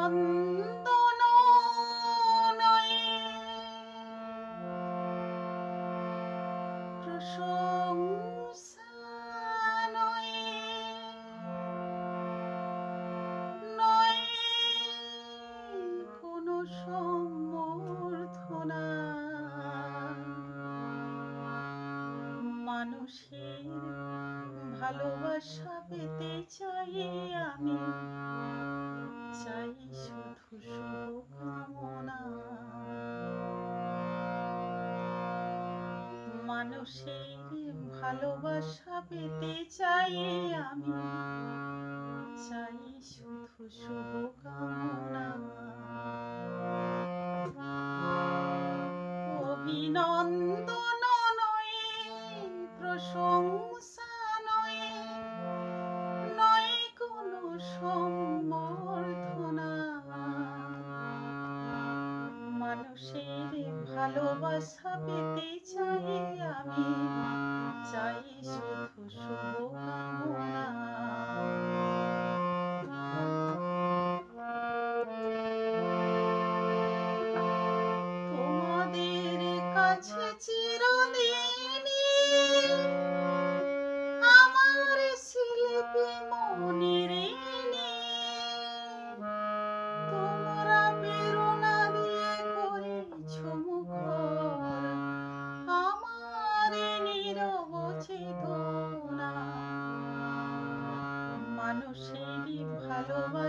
অভিনন্দন নয়ে প্রশংসা মানুষের ভালোবাসা পেতে চাই আমি। চাই মানুষের ভালোবাসা পেতে চাই আমি চাই শুধু শুভকামনা। অভিনন্দন মানুষের ভালোবাসা পেতে চাই আমি। চাই শুধু শুভকামনা। তোমাদের কাছে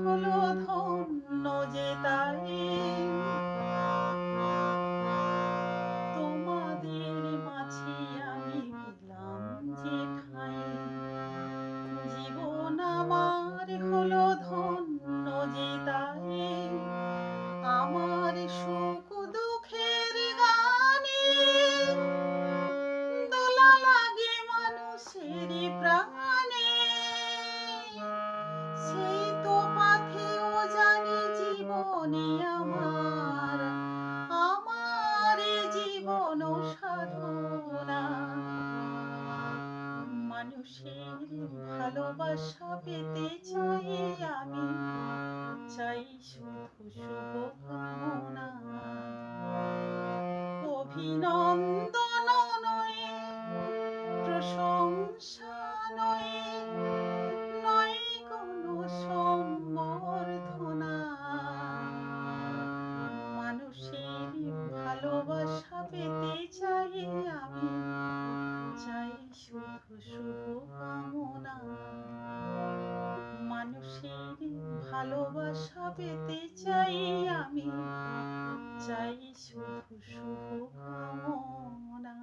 হলো ধন্য যে তাই জীবন সাধনা। মানুষের ভালোবাসা পেতে চাই আমি। চাই শুধু শুভকামনা। অভিনন্দন নয় প্রশংসা ভালোবাসা পেতে চাই আমি। চাই শুধু শুভ কামনা।